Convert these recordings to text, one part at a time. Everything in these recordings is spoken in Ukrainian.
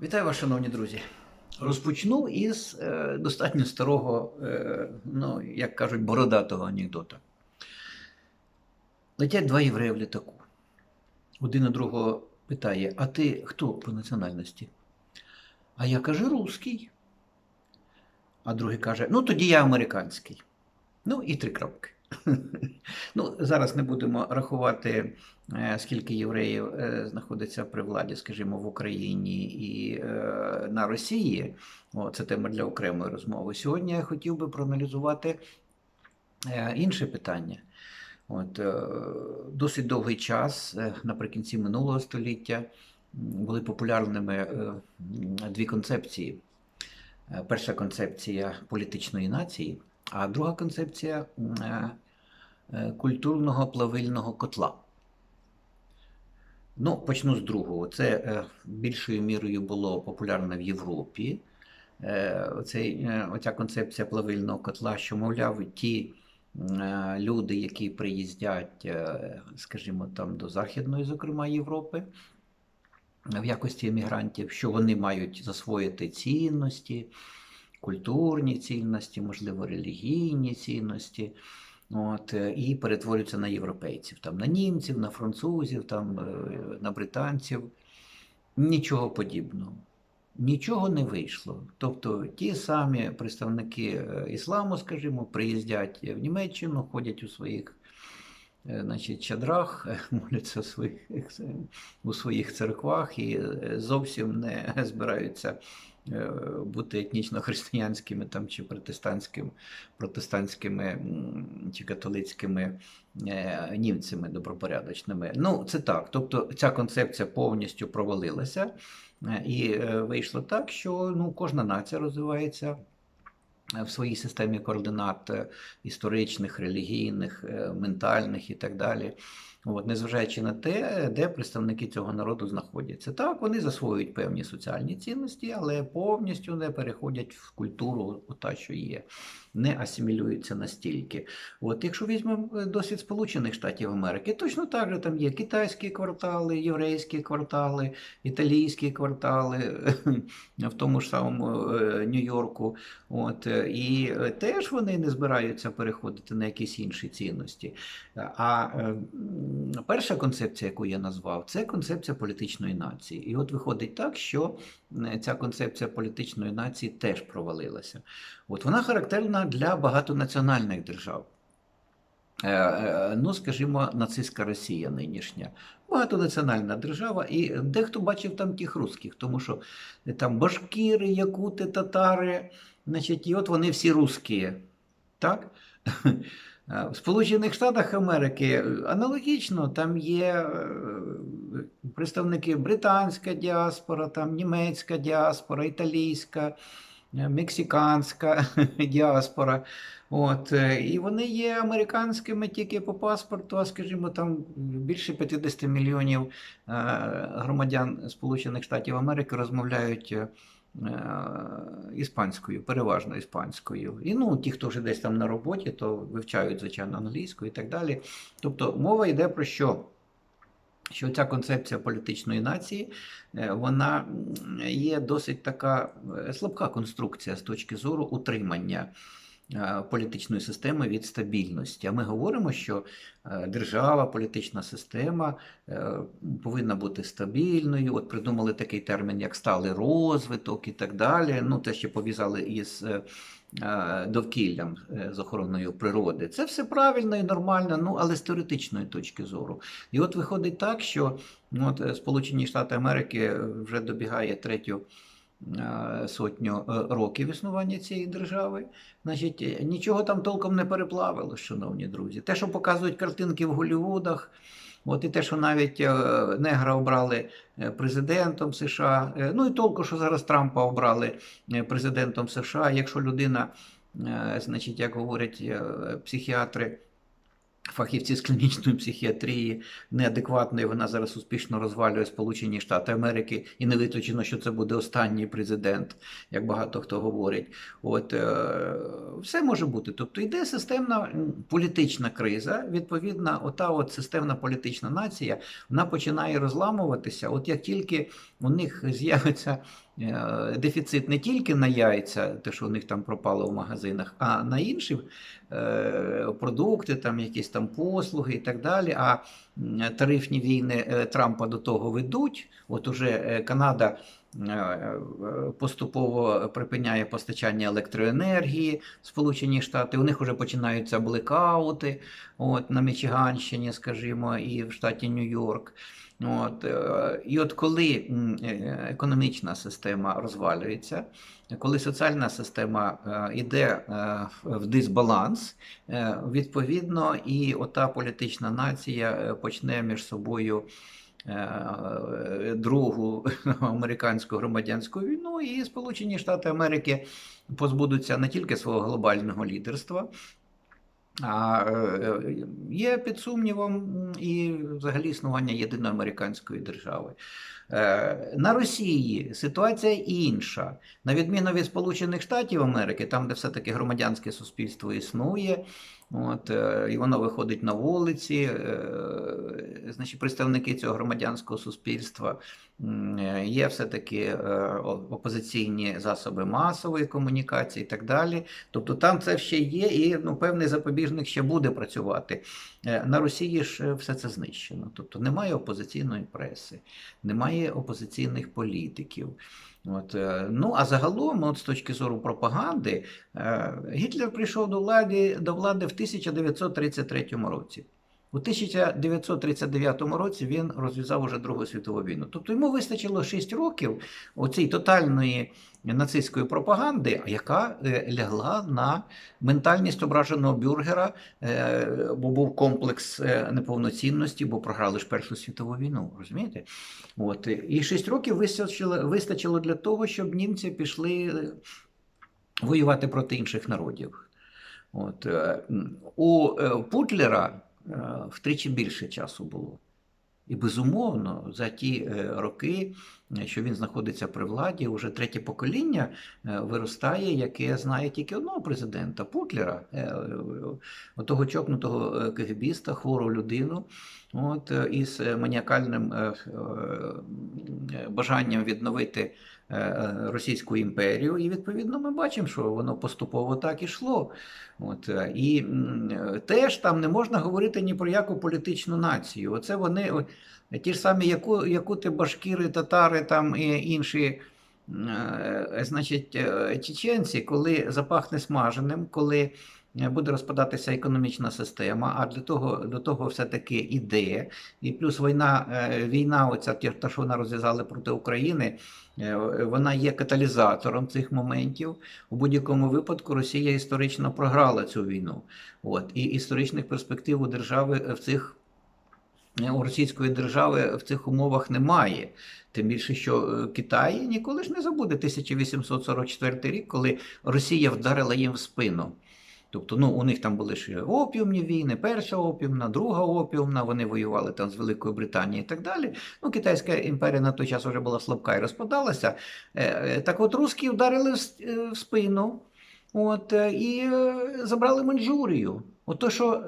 Вітаю вас, шановні друзі. Розпочну із е, достатньо старого, е, ну, як кажуть, бородатого анекдота. Летять два євреї в літаку. Один у другого питає: А ти хто по національності? А я каже, русський. А другий каже: Ну, тоді я американський. Ну і три крапки. Ну, зараз не будемо рахувати, е, скільки євреїв е, знаходиться при владі, скажімо, в Україні і е, на Росії. О, це тема для окремої розмови. Сьогодні я хотів би проаналізувати інше питання. От, досить довгий час, наприкінці минулого століття, були популярними дві концепції. Перша концепція політичної нації, а друга концепція е, е, культурного плавильного котла. Ну, почну з другого. Це е, більшою мірою було популярно в Європі. Оцей, оця концепція плавильного котла, що, мовляв, ті люди, які приїздять, скажімо, там до Західної, зокрема, Європи, в якості емігрантів, що вони мають засвоїти цінності, культурні цінності, можливо, релігійні цінності. От, е, і перетворюються на європейців, там, на німців, на французів, там, е, на британців. Нічого подібного. Нічого не вийшло. Тобто ті самі представники е, ісламу, скажімо, приїздять в Німеччину, ходять у своїх значить, чадрах, моляться у своїх, у своїх церквах і зовсім не збираються е, бути етнічно-християнськими там, чи протестантськими, протестантськими чи католицькими е, німцями добропорядочними. Ну, це так. Тобто ця концепція повністю провалилася. Е, І вийшло так, що ну, кожна нація розвивається в своїй системі координат е, історичних, релігійних, е, ментальних і так далі. От, незважаючи на те, де представники цього народу знаходяться. Так, вони засвоюють певні соціальні цінності, але повністю не переходять в культуру, та, що є, не асимілюються настільки. От, якщо візьмемо е, досвід Сполучених Штатів Америки, точно так же там є китайські квартали, єврейські квартали, італійські квартали, в тому ж самому е, Нью-Йорку. От, е, і теж вони не збираються переходити на якісь інші цінності. А перша концепція, яку я назвав, це концепція політичної нації. І от виходить так, що ця концепція політичної нації теж провалилася. От вона характерна для багатонаціональних держав. Е, е, Ну, скажімо, нацистська Росія нинішня, багатонаціональна держава, і дехто бачив там тих русських, тому що там башкіри, якути, татари, значить, і от вони всі русські. Так? В Сполучених Штатах Америки аналогічно там є е, представники британська діаспора, там німецька діаспора, італійська, е, мексиканська діаспора. От, е, і вони є американськими тільки по паспорту, а скажімо, там більше 50 мільйонів е, громадян Сполучених Штатів Америки розмовляють. е, е, Іспанською, переважно іспанською. І ну, ті, хто вже десь там на роботі, то вивчають, звичайно, англійську і так далі. Тобто мова йде про що? Що ця концепція політичної нації, е, вона є досить така е, слабка конструкція з точки зору утримання політичної системи від стабільності. А ми говоримо, що е, держава, політична система е, повинна бути стабільною. От придумали такий термін, як сталий розвиток і так далі. Ну, те, що пов'язали із е, е, довкіллям е, з охороною природи. Це все правильно і нормально, ну але з теоретичної точки зору. І от виходить так, що ну, от, е, Сполучені Штати Америки вже добігає третю. Е, Сотню е, років існування цієї держави, значить, е, нічого там толком не переплавило, шановні друзі. Те, що показують картинки в Голлівудах, от і те, що навіть негра обрали президентом США, ну і толку, що зараз Трампа обрали президентом США, якщо людина, значить, як говорять психіатри, фахівці з клінічної психіатрії неадекватної, вона зараз успішно розвалює Сполучені Штати Америки, і не виключено, що це буде останній президент, як багато хто говорить. От е, все може бути. Тобто йде системна політична криза. Відповідно, ота от системна політична нація вона починає розламуватися. От як тільки у них з'явиться дефіцит не тільки на яйця, те, що у них там пропало в магазинах, а на інші е, продукти, там якісь там послуги і так далі. А тарифні війни е, Трампа до того ведуть. От уже е, Канада е, е, поступово припиняє постачання електроенергії в Сполучені Штати. У них вже починаються блекаути от, на Мічиганщині, скажімо, і в штаті Нью-Йорк. От, е, і от коли е, економічна система розвалюється, коли соціальна система йде в дисбаланс, е, відповідно, і ота політична нація е, почне між собою е, другу американську громадянську війну, і Сполучені Штати Америки позбудуться не тільки свого глобального лідерства. А е, є під сумнівом і взагалі існування єдиної американської держави. Е, На Росії ситуація інша. На відміну від Сполучених Штатів Америки, там, де все-таки громадянське суспільство існує, от, е, і воно виходить на вулиці, е, значить, представники цього громадянського суспільства, є все-таки опозиційні засоби масової комунікації і так далі. Тобто там це ще є, і ну, певний запобіжник ще буде працювати. Е, На Росії ж е, все це знищено. Тобто немає опозиційної преси, немає опозиційних політиків. От, е, ну, а загалом, от з точки зору пропаганди, Гітлер прийшов до влади, до влади в 1933 році. У 1939 році він розв'язав уже Другу світову війну. Тобто йому вистачило 6 років оцій тотальної нацистської пропаганди, яка е, лягла на ментальність ображеного бюргера, е, бо був комплекс е, неповноцінності, бо програли ж Першу світову війну, розумієте? От. І 6 років вистачило, вистачило для того, щоб німці пішли воювати проти інших народів. От. У Путлера втричі більше часу було. І безумовно, за ті е, роки, е, що він знаходиться при владі, вже третє покоління е, виростає, яке знає тільки одного президента Путлера, е, е, отого чокнутого е, КГБіста, хвору людину, от, е, із е, маніакальним е, е, бажанням відновити е, е, Російську імперію. І відповідно ми бачимо, що воно поступово так ішло. От, е, і е, теж там не можна говорити ні про яку політичну націю. Оце вони ті ж самі, яку, якути башкіри, татари там і інші. е, Значить, е, чеченці, коли запахне смаженим, коли е, буде розпадатися економічна система, а для того, до того все-таки іде. І плюс війна, е, війна, оця та, що вона розв'язали проти України, е, вона є каталізатором цих моментів. У будь-якому випадку Росія історично програла цю війну. От, і історичних перспектив у держави в цих у російської держави в цих умовах немає. Тим більше, що е, Китай ніколи ж не забуде 1844 рік, коли Росія вдарила їм в спину. Тобто, ну, у них там були ще опіумні війни, перша опіумна, друга опіумна, вони воювали там з Великою Британією і так далі. Ну, Китайська імперія на той час вже була слабка і розпадалася. Е, е, Так от русські вдарили е, в спину от, і забрали Маньчжурію. От то, що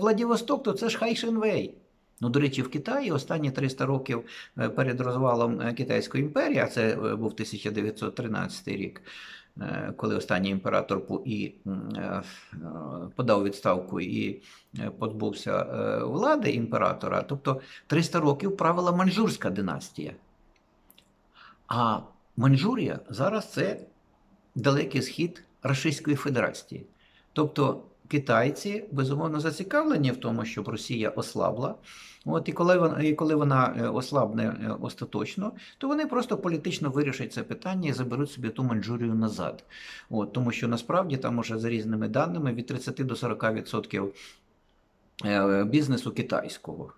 Владивосток, то це ж Хайшенвей. Ну, до речі, в Китаї останні 300 років перед розвалом Китайської імперії, а це був 1913 рік, коли останній імператор і е, е, подав відставку і е, позбувся е, влади імператора. Тобто 300 років правила маньчжурська династія. А Маньчжурія зараз це далекий схід Російської Федерації. Тобто китайці безумовно зацікавлені в тому, щоб Росія ослабла. От, і коли вона, і коли вона е, ослабне е, остаточно, то вони просто політично вирішать це питання і заберуть собі ту Маньчжурію назад. От, тому що насправді там уже за різними даними від 30 до 40% е, бізнесу китайського.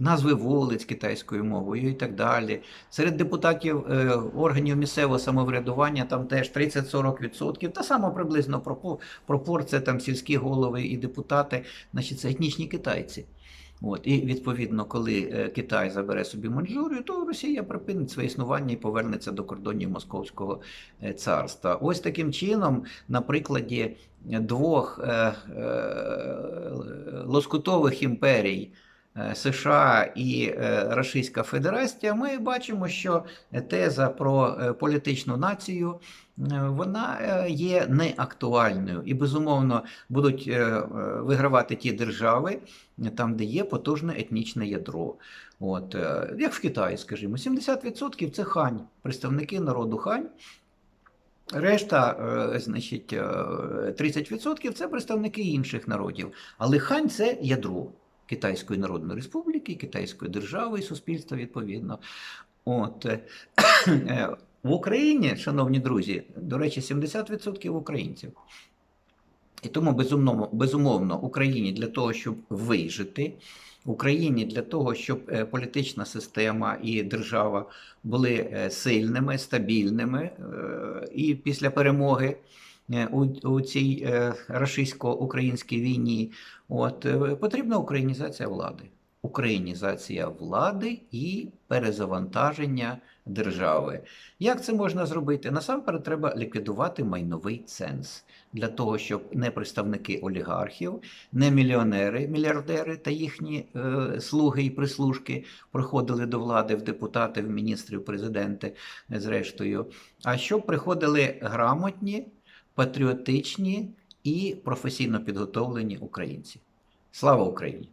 Назви вулиць китайською мовою і так далі. Серед депутатів е, органів місцевого самоврядування там теж 30-40%. Та сама приблизно пропорція там сільські голови і депутати, значить, це етнічні китайці. От, і відповідно, коли е, Китай забере собі Маньчжурію, то Росія припинить своє існування і повернеться до кордонів Московського е, царства. Ось таким чином, на прикладі двох лоскутових імперій США і е, Російська Федерація, ми бачимо, що теза про е, політичну націю е, вона е, є неактуальною і безумовно будуть е, е, вигравати ті держави, е, там, де є потужне етнічне ядро. От, е, як в Китаї, скажімо, 70% це хань, представники народу хань. Решта, е, значить, е, 30% це представники інших народів. Але хань це ядро Китайської Народної Республіки, Китайської держави і суспільства відповідно. От. В Україні, шановні друзі, до речі, 70% українців. І тому безумовно, безумовно Україні для того, щоб вижити, Україні для того, щоб е, політична система і держава були е, сильними, стабільними, е, і після перемоги у, у цій е, рашистсько-українській війні, от е, потрібна українізація влади. Українізація влади і перезавантаження держави. Як це можна зробити? Насамперед треба ліквідувати майновий ценз для того, щоб не представники олігархів, не мільйонери, мільярдери та їхні е, слуги і прислужки приходили до влади в депутати, в міністрів, президенти, е, зрештою, а щоб приходили грамотні, патріотичні і професійно підготовлені українці. Слава Україні!